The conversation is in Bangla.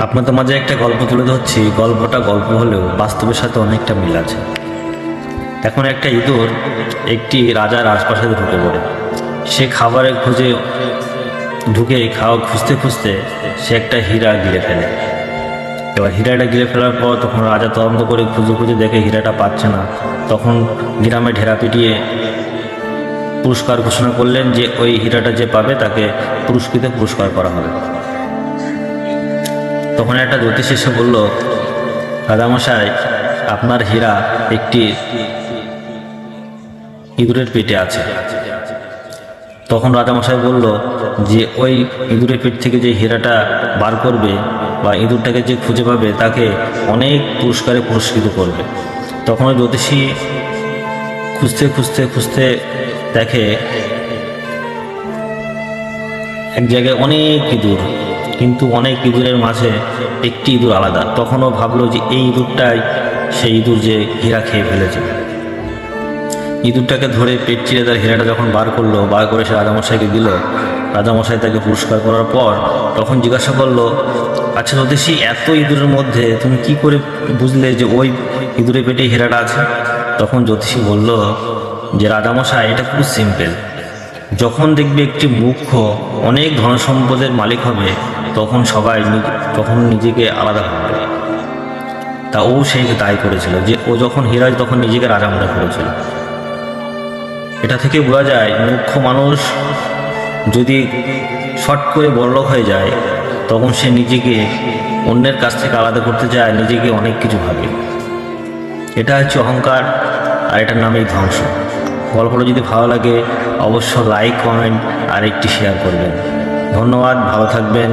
আপনাদের মাঝে একটা গল্প তুলে ধরছি। গল্পটা গল্প হলেও বাস্তবের সাথে অনেকটা মিল আছে। এখন একটা ইঁদুর একটি রাজার আশপাশে ঢুকে পড়ে। সে খাবারের খুঁজে ঢুকে খাওয়া খুঁজতে খুঁজতে সে একটা হীরা গিলে ফেলে। এবার হীরাটা গিলে ফেলার পর তখন রাজা তদন্ত করে খুঁজে খুঁজে দেখে হীরাটা পাচ্ছে না। তখন গ্রামে ঢেরা পিটিয়ে পুরস্কার ঘোষণা করলেন যে ওই হীরাটা যে পাবে তাকে পুরস্কৃত পুরস্কার করা হবে। তখন একটা জ্যোতিষ এসে বলল রাজামশাই আপনার হীরা একটি ইঁদুরের পেটে আছে। তখন রাজামশাই বলল, যে ওই ইঁদুরের পেট থেকে যে হীরাটা বার করবে বা ইঁদুরটাকে যে খুঁজে পাবে, তাকে অনেক পুরস্কারে পুরস্কৃত করবে। তখন জ্যোতিষী খুঁজতে খুঁজতে খুঁজতে দেখে এক জায়গায় অনেক ইঁদুর কিন্তু অনেক ইঁদুরের মাঝে একটি ইঁদুর আলাদা। তখনও ভাবলো যে এই ইঁদুরটাই সেই ইঁদুর যে হীরা খেয়ে ফেলেছে। ইঁদুরটাকে ধরে পেট চিরে তার হীরাটা যখন বার করল, বার করে সে রাজামশাইকে দিল। রাজামশাই তাকে পুরস্কার করার পর তখন জিজ্ঞাসা করল আচ্ছা জ্যোতিষী, এত ইঁদুরের মধ্যে তুমি কি করে বুঝলে যে ওই ইঁদুরের পেটে হীরাটা আছে? তখন জ্যোতিষী বলল যে, রাজামশাই, এটা খুব সিম্পল যখন দেখবে একটি মুখ্য অনেক ধন সম্পদের মালিক হবে, তখন সবাই তখন নিজেকে আলাদা ভাববে। তা ও সেই দায় করেছিল যে, ও যখন হিরাজ তখন নিজেকে রাজা মনে করেছিল। এটা থেকে বোঝা যায় মুখ্য মানুষ যদি শর্ট করে বড়লোক হয়ে যায়, তখন সে নিজেকে অন্যের কাছ থেকে আলাদা করতে চায়, নিজেকে অনেক কিছু ভাবে। এটা হচ্ছে অহংকার আর এটার নামেই ধ্বংস। গল্পটা যদি ভালো লাগে অবশ্য লাইক কমেন্ট আর একটি শেয়ার করবেন। ধন্যবাদ ভালো থাকবেন।